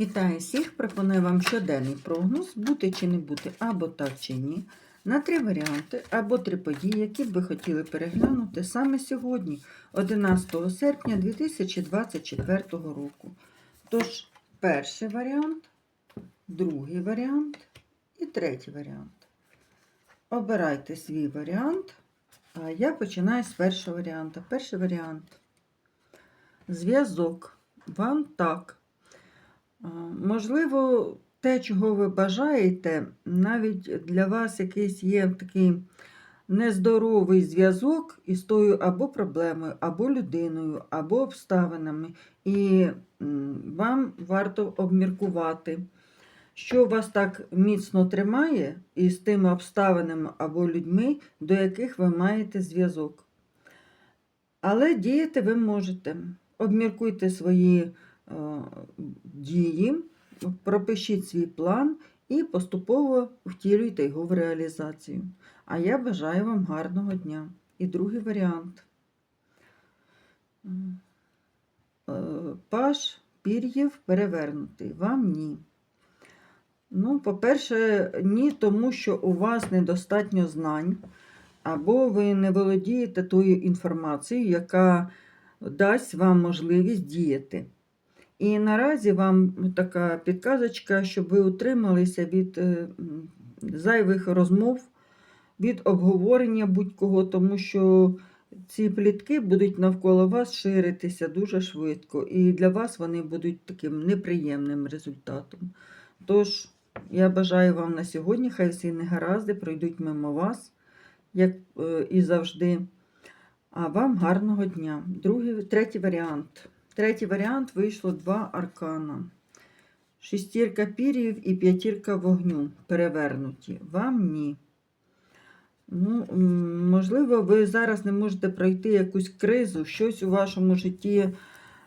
Вітаю всіх! Пропоную вам щоденний прогноз, бути чи не бути, або так чи ні, на три варіанти або три події, які б ви хотіли переглянути саме сьогодні, 11 серпня 2024 року. Тож, перший варіант, другий варіант і третій варіант. Обирайте свій варіант, а я починаю з першого варіанту. Перший варіант. Зв'язок. Вам так. Можливо, те, чого ви бажаєте, навіть для вас якийсь є такий нездоровий зв'язок із тою або проблемою, або людиною, або обставинами. І вам варто обміркувати, що вас так міцно тримає із тими обставинами або людьми, до яких ви маєте зв'язок. Але діяти ви можете. Обміркуйте свої дії, пропишіть свій план і поступово втілюйте його в реалізацію. А я бажаю вам гарного дня. І другий варіант. Е, Паш пір'їв перевернутий. Вам ні. Ну, по-перше, ні, тому що у вас недостатньо знань, або ви не володієте тою інформацією, яка дасть вам можливість діяти. І наразі вам така підказочка, щоб ви утрималися від е, зайвих розмов, від обговорення будь-кого, тому що ці плітки будуть навколо вас ширитися дуже швидко, і для вас вони будуть таким неприємним результатом. Тож, я бажаю вам на сьогодні, хай всі негаразди пройдуть мимо вас, як е, і завжди. А вам гарного дня. Другий, третій варіант. Третій варіант вийшло два аркана. Шестірка пір'їв і п'ятірка вогню перевернуті. Вам ні. Ну, можливо, ви зараз не можете пройти якусь кризу, щось у вашому житті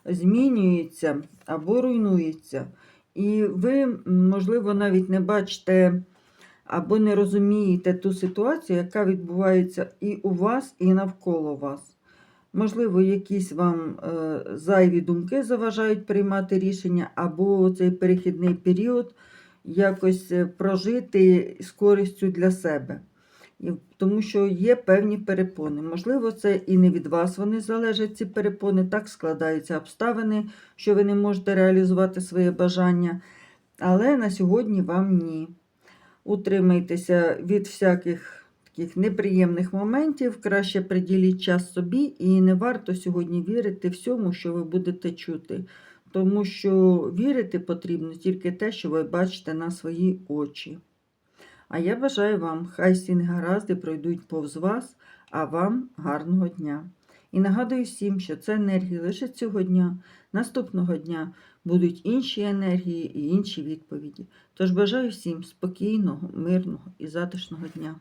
змінюється або руйнується. І ви, можливо, навіть не бачите або не розумієте ту ситуацію, яка відбувається і у вас, і навколо вас. Можливо, якісь вам е, зайві думки заважають приймати рішення, або цей перехідний період якось е, прожити з користю для себе. Тому що є певні перепони. Можливо, це і не від вас вони залежать, ці перепони. Так складаються обставини, що ви не можете реалізувати своє бажання. Але на сьогодні вам ні. Утримайтеся від всяких таких неприємних моментів, краще приділіть час собі, і не варто сьогодні вірити всьому, що ви будете чути. Тому що вірити потрібно тільки те, що ви бачите на свої очі. А я бажаю вам, хай всі негаразди пройдуть повз вас, а вам гарного дня. І нагадую всім, що це енергії лише цього дня, наступного дня будуть інші енергії і інші відповіді. Тож бажаю всім спокійного, мирного і затишного дня.